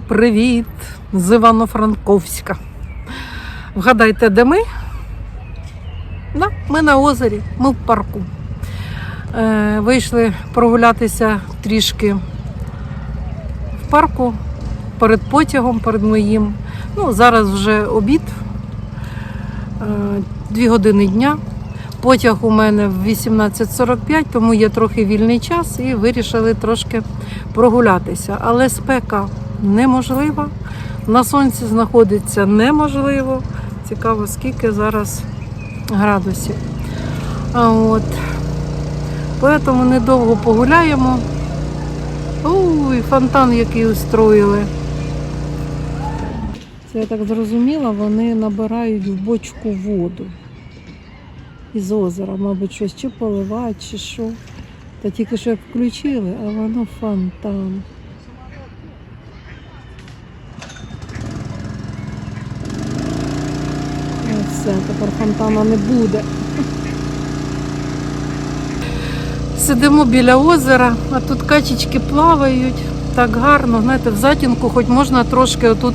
Привіт з Івано-Франковська. Вгадайте, де ми? Да, ми на озері, ми в парку. Е, вийшли прогулятися трішки в парку перед потягом, перед моїм. Ну, зараз вже обід, е, дві години дня. Потяг у мене в 18.45, тому є трохи вільний час і вирішили трошки прогулятися. Але спека неможлива, на сонці знаходиться неможливо. Цікаво, скільки зараз градусів. А от. Тому недовго погуляємо. Ой, фонтан, який устроїли. Це я так зрозуміла, вони набирають в бочку воду із озера, мабуть, щось чи поливають, чи що. Та тільки що включили, а воно фонтан. І все, тепер фонтана не буде. Сидимо біля озера, а тут качечки плавають. Так гарно, знаєте, в затінку хоч можна трошки отут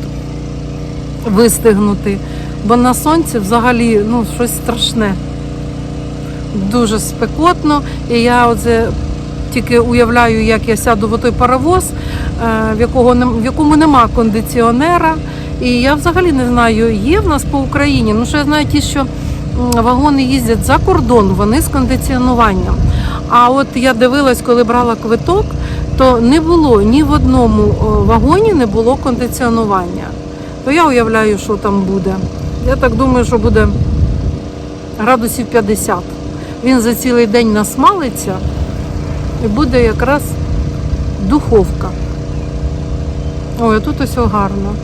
вистигнути. Бо на сонці взагалі ну, щось страшне. Дуже спекотно. І я оце тільки уявляю, як я сяду в той паровоз, е, в, якого, в якому нема кондиціонера. І я взагалі не знаю, є в нас по Україні. Ну, що я знаю, ті, що вагони їздять за кордон, вони з кондиціонуванням. А от я дивилась, коли брала квиток, то не було ні в одному вагоні не було кондиціонування. То я уявляю, що там буде. Я так думаю, що буде градусів 50. Він за цілий день насмалиться і буде якраз духовка. Ой, тут ось гарно.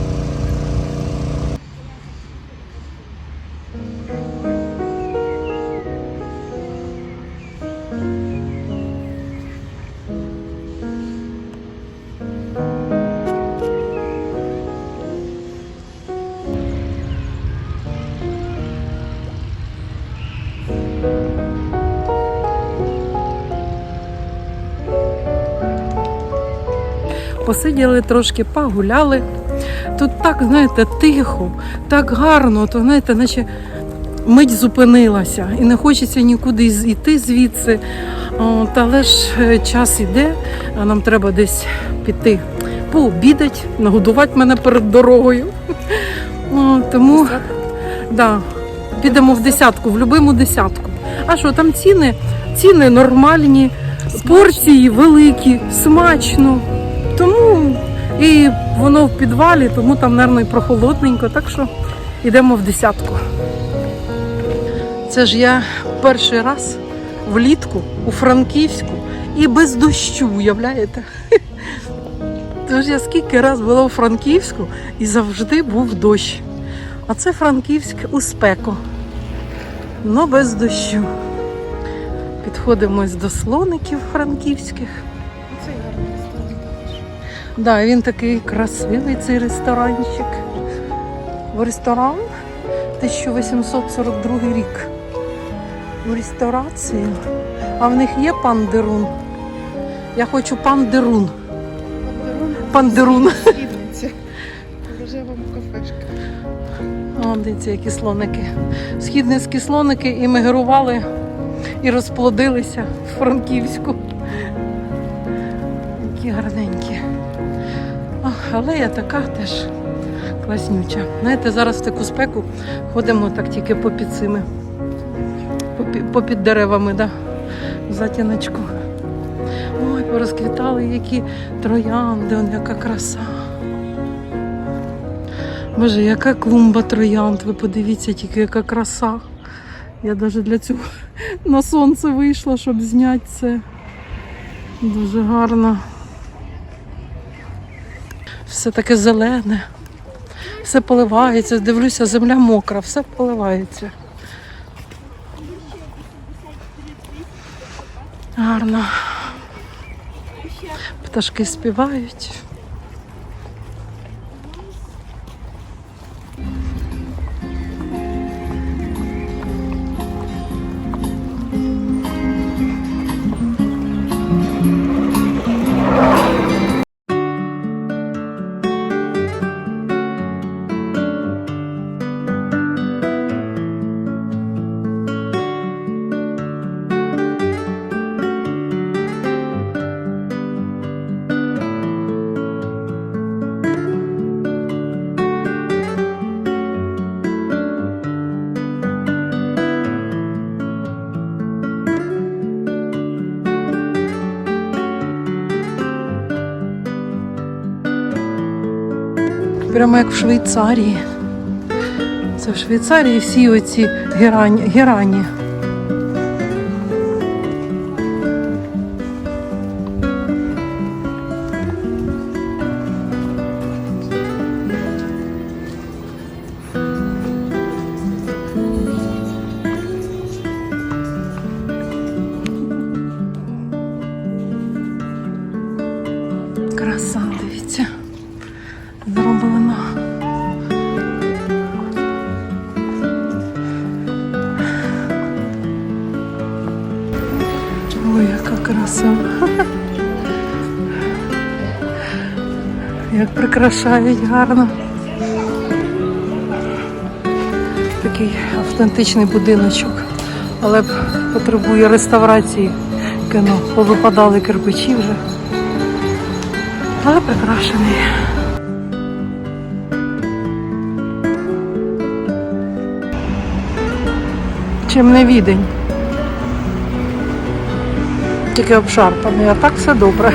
Посиділи трошки, погуляли. Тут так, знаєте, тихо, так гарно, то знаєте, наче мить зупинилася і не хочеться нікуди йти звідси. От, але ж е, час іде, а нам треба десь піти пообідати, нагодувати мене перед дорогою. Тому да, підемо в десятку, в любиму десятку. А що там ціни? Ціни нормальні, порції великі, смачно. Тому і воно в підвалі, тому там, мабуть, і прохолодненько. Так що йдемо в десятку. Це ж я перший раз влітку у Франківську і без дощу, уявляєте? Тож я скільки раз була у Франківську і завжди був дощ. А це Франківськ у спеку. но без дощу. Підходимо ось до слоників франківських. Да, він такий красивий, цей ресторанчик. В ресторан 1842 рік. В ресторації. А в них є пан Дерун. Я хочу пан Дерун. Пандерун. Східниця. Покажи вам кафешка. О, дивіться, які слоники. Східницькі слоники іммігрували і розплодилися в Франківську. Які гарненькі. Алея така теж класнюча. Знаєте, зараз в таку спеку ходимо так тільки попід цими, попід деревами, да, в затіночку. Ой, порозквітали які троянди, он яка краса. Боже, яка клумба троянд, ви подивіться тільки, яка краса. Я навіть для цього на сонце вийшла, щоб зняти це. Дуже гарно. Все таке зелене, все поливається. Дивлюся, земля мокра, все поливається. Гарно. Пташки співають. Швейцарії. Це в Швейцарії всі оці герані. герані. Прикрашають гарно. Такий автентичний будиночок, але потребує реставрації. Кіно повипадали кирпичі вже. Але прикрашений. Чим не відень. Тільки обшарпаний, а так все добре.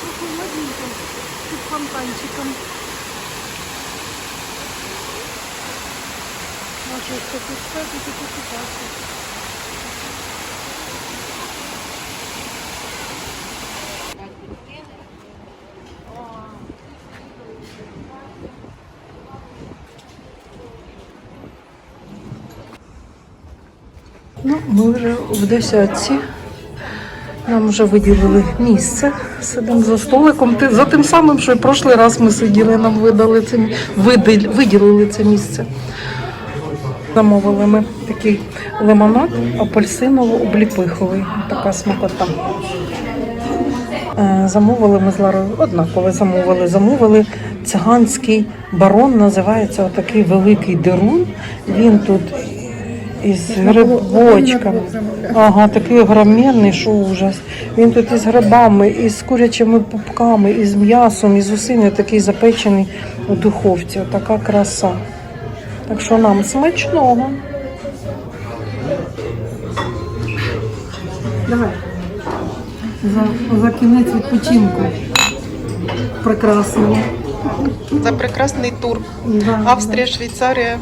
Прохолодненько під фонтанчиком. Може, хто підстати, то покупати. Ну, ми вже в десятці. Нам вже виділили місце. Сидимо за столиком. За тим самим, що і прошлий раз ми сиділи, нам видали це, виділили це місце. Замовили ми такий лимонад апельсиново-обліпиховий. Така смакота. Е, Замовили ми з Ларою однаково замовили. Замовили циганський барон, називається отакий великий дерун. Він тут із грибочками. Ага, такий огроменний, що ужас. Він тут із грибами, із курячими пупками, із м'ясом, із усім такий запечений у духовці. Така краса. Так що нам смачного. Давай. За, за кінець відпочинку. Прекрасного. За прекрасний тур. Да, Австрія, Швейцарія,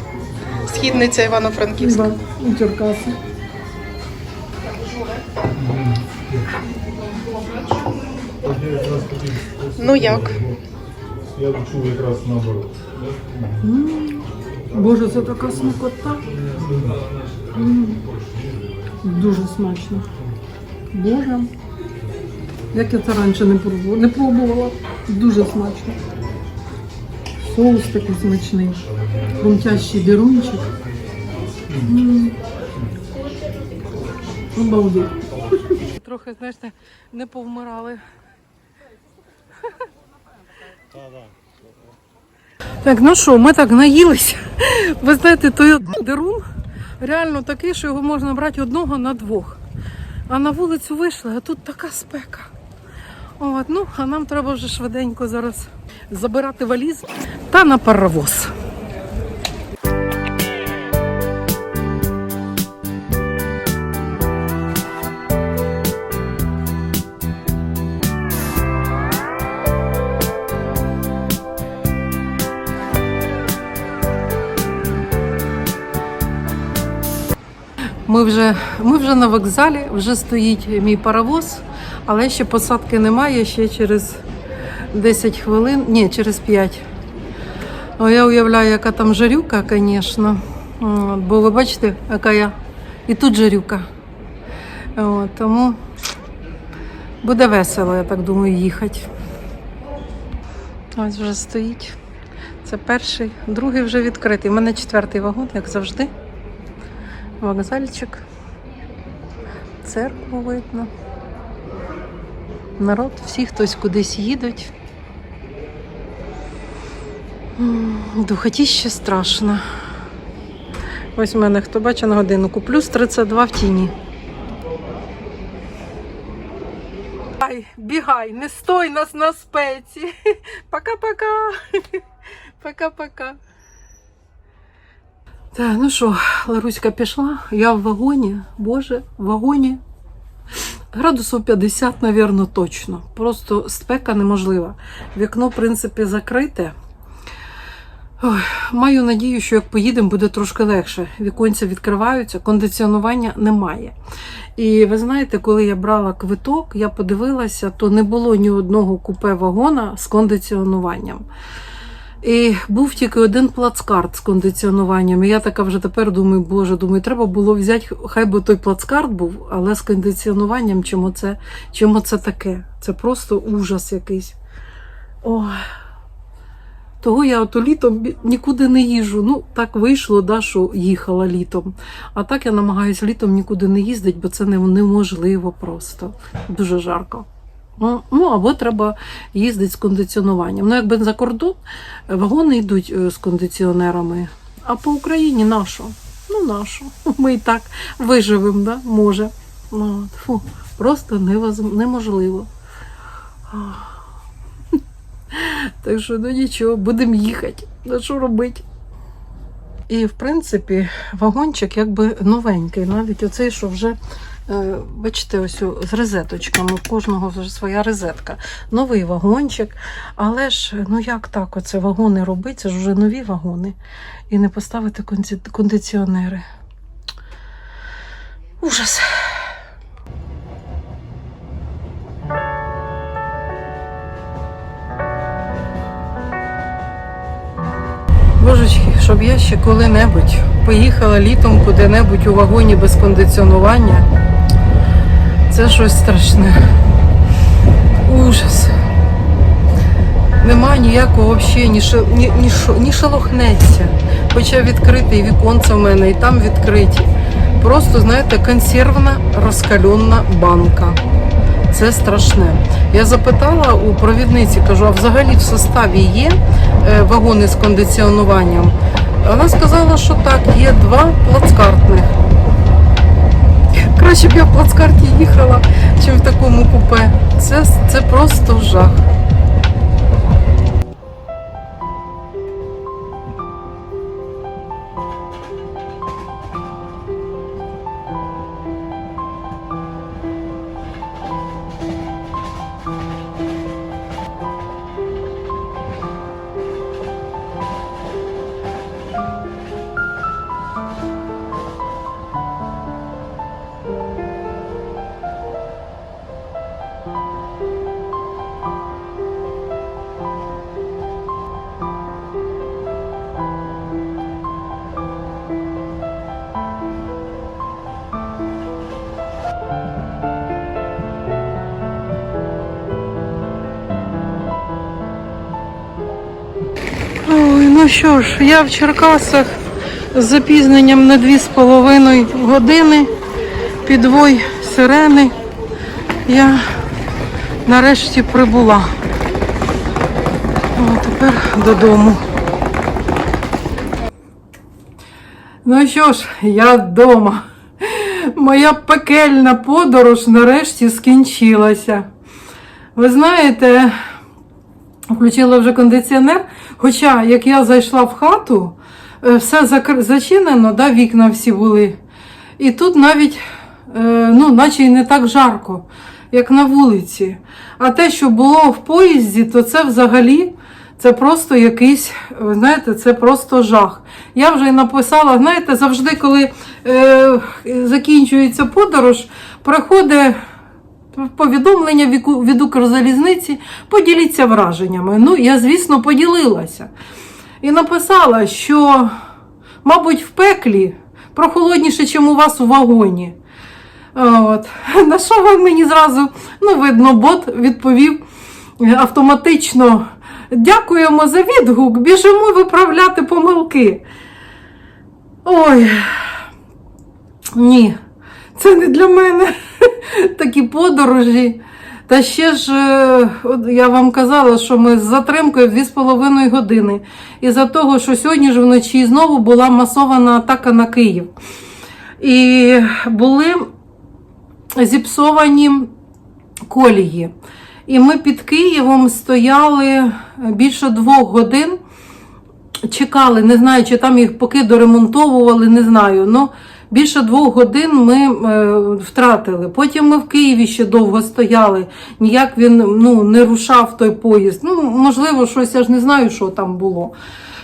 східниця Івано-Франківська. Да, і Черкаси. Ну як? Я чув якраз наоборот. Боже, це така смакота. М. Дуже смачно. Боже. Як я це раніше не пробувала. Не пробувала. Дуже смачно. Соус такий смачний. Хрумтящий дерунчик. Обалдеть. Трохи, знаєте, не повмирали. Так, ну що, ми так наїлися. Ви знаєте, той дерун реально такий, що його можна брати одного на двох. А на вулицю вийшли, а тут така спека. От, ну, а нам треба вже швиденько зараз забирати валіз та на паровоз. Ми вже, ми вже на вокзалі, вже стоїть мій паровоз, але ще посадки немає, ще через 10 хвилин, ні, через 5. О, я уявляю, яка там жарюка, звісно. Бо ви бачите, яка я. І тут жарюка. От, тому Буде весело, я так думаю, їхати. Ось вже стоїть. Це перший, другий вже відкритий. У мене четвертий вагон, як завжди. Вокзальчик. Церкву видно. Народ, всі хтось кудись їдуть. М, Духотіще страшно. Ось в мене хто бачить на годиннику, плюс 32 в тіні. Бігай, бігай, не стой нас на спеці. Пока-пока. Пока-пока. Так, ну що, Ларуська пішла, я в вагоні. Боже, в вагоні. Градусів 50, напевно, точно. Просто спека неможлива. Вікно, в принципі, закрите. Ой, маю надію, що як поїдемо, буде трошки легше. Віконця відкриваються, кондиціонування немає. І ви знаєте, коли я брала квиток, я подивилася, то не було ні одного купе вагона з кондиціонуванням. І був тільки один плацкарт з кондиціонуванням. І я така вже тепер думаю, боже, думаю, треба було взяти, хай би той плацкарт був, але з кондиціонуванням, чому це, чому це таке? Це просто ужас якийсь. Ой. Того я ото літом нікуди не їжу. Ну, так вийшло, да, що їхала літом. А так я намагаюся літом нікуди не їздити, бо це неможливо просто. Дуже жарко. Ну, ну або треба їздити з кондиціонуванням. Ну, якби за кордон, вагони йдуть е, з кондиціонерами. А по Україні нащо? Ну, нащо? Ми і так виживемо, да? може. Ну, фу, просто невоз- неможливо. Так що ну нічого, будемо їхати. Ну що робити? І в принципі, вагончик якби новенький. Навіть оцей, що вже, е, бачите, ось з розеточками. У кожного вже своя розетка. Новий вагончик. Але ж, ну як так, оце вагони робити? Це ж вже нові вагони. І не поставити кондиціонери. Ужас. Щоб я ще коли-небудь поїхала літом куди-небудь у вагоні без кондиціонування. Це щось страшне. Ужас. Нема ніякого взагалі, ні, ні, ні, ні шелохнеться. Хоча відкрите і віконце в мене, і там відкриті. Просто, знаєте, консервна розкальонна банка. Це страшне. Я запитала у провідниці, кажу, а взагалі в составі є е, вагони з кондиціонуванням? Вона сказала, що так, є два плацкартних. Краще б я в плацкарті їхала, чим в такому купе. Це, це просто жах. Ну що ж, я в Черкасах з запізненням на 2,5 години. Підвой сирени. Я нарешті прибула. О, тепер додому. Ну що ж, я вдома. Моя пекельна подорож нарешті скінчилася. Ви знаєте, включила вже кондиціонер. Хоча, як я зайшла в хату, е, все закр... зачинено, да, вікна всі були. І тут навіть, е, ну, наче й не так жарко, як на вулиці. А те, що було в поїзді, то це взагалі. Це просто якийсь, знаєте, це просто жах. Я вже написала, знаєте, завжди, коли е, закінчується подорож, приходить повідомлення від Укрзалізниці, поділіться враженнями. Ну, я, звісно, поділилася. І написала, що, мабуть, в пеклі прохолодніше, ніж у вас у вагоні. От. На що він мені зразу, ну, видно, бот відповів е, автоматично. Дякуємо за відгук, біжимо виправляти помилки. Ой, ні, це не для мене такі подорожі. Та ще ж, е, я вам казала, що ми з затримкою 2,5 години. Із-за того, що сьогодні ж вночі знову була масована атака на Київ. І були зіпсовані колії. І ми під Києвом стояли більше двох годин, чекали, не знаю, чи там їх поки доремонтовували, не знаю. Ну, більше двох годин ми е, втратили. Потім ми в Києві ще довго стояли. Ніяк він ну, не рушав той поїзд. Ну, можливо, щось я ж не знаю, що там було.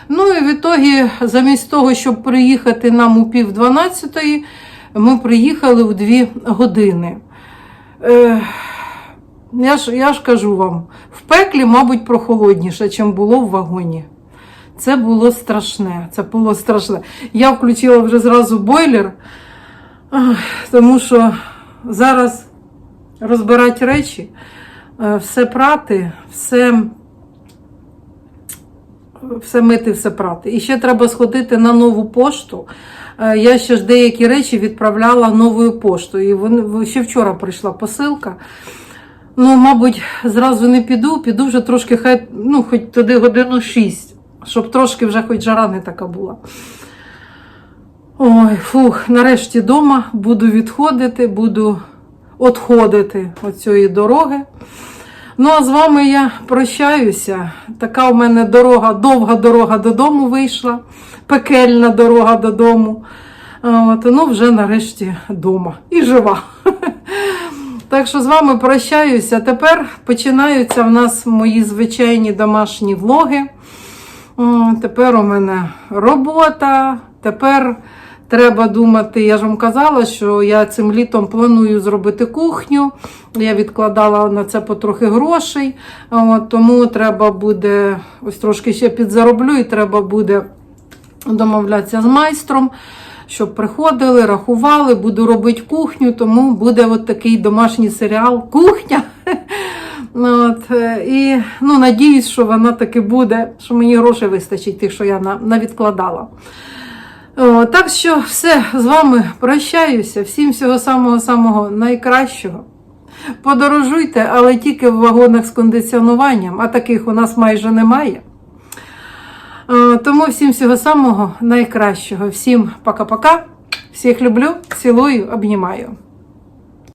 Ну і в ітогі, замість того, щоб приїхати нам у пів дванадцятої, ми приїхали в дві години. Е, я, ж, я ж кажу вам, в пеклі, мабуть, прохолодніше, ніж було в вагоні. Це було страшне. Це було страшне. Я включила вже зразу бойлер, тому що зараз розбирати речі, е, все прати, все, все мити, все прати. І ще треба сходити на нову пошту. Е, Я ще ж деякі речі відправляла новою поштою. І вони, ще вчора прийшла посилка. Ну, мабуть, зразу не піду, піду вже трошки, хай, ну, хоч туди годину 6, щоб трошки вже хоч жара не така була. Ой, фух, нарешті вдома буду відходити, буду відходити від цієї дороги. Ну, а з вами я прощаюся. Така у мене дорога, довга дорога додому вийшла, пекельна дорога додому. От, ну, вже нарешті вдома і жива. Так що з вами прощаюся. Тепер починаються в нас мої звичайні домашні влоги. Тепер у мене робота. Тепер треба думати. Я ж вам казала, що я цим літом планую зробити кухню. Я відкладала на це потрохи грошей. От, тому треба буде ось трошки ще підзароблю, і треба буде домовлятися з майстром щоб приходили, рахували, буду робити кухню, тому буде от такий домашній серіал Кухня. От, е, і ну, надіюсь, що вона таки буде, що мені грошей вистачить, тих, що я навідкладала. О, так що все, з вами прощаюся. Всім всього самого-самого найкращого. Подорожуйте, але тільки в вагонах з кондиціонуванням, а таких у нас майже немає. Тому всім всього самого найкращого. Всім пока-пока. Всіх люблю, цілую, обнімаю.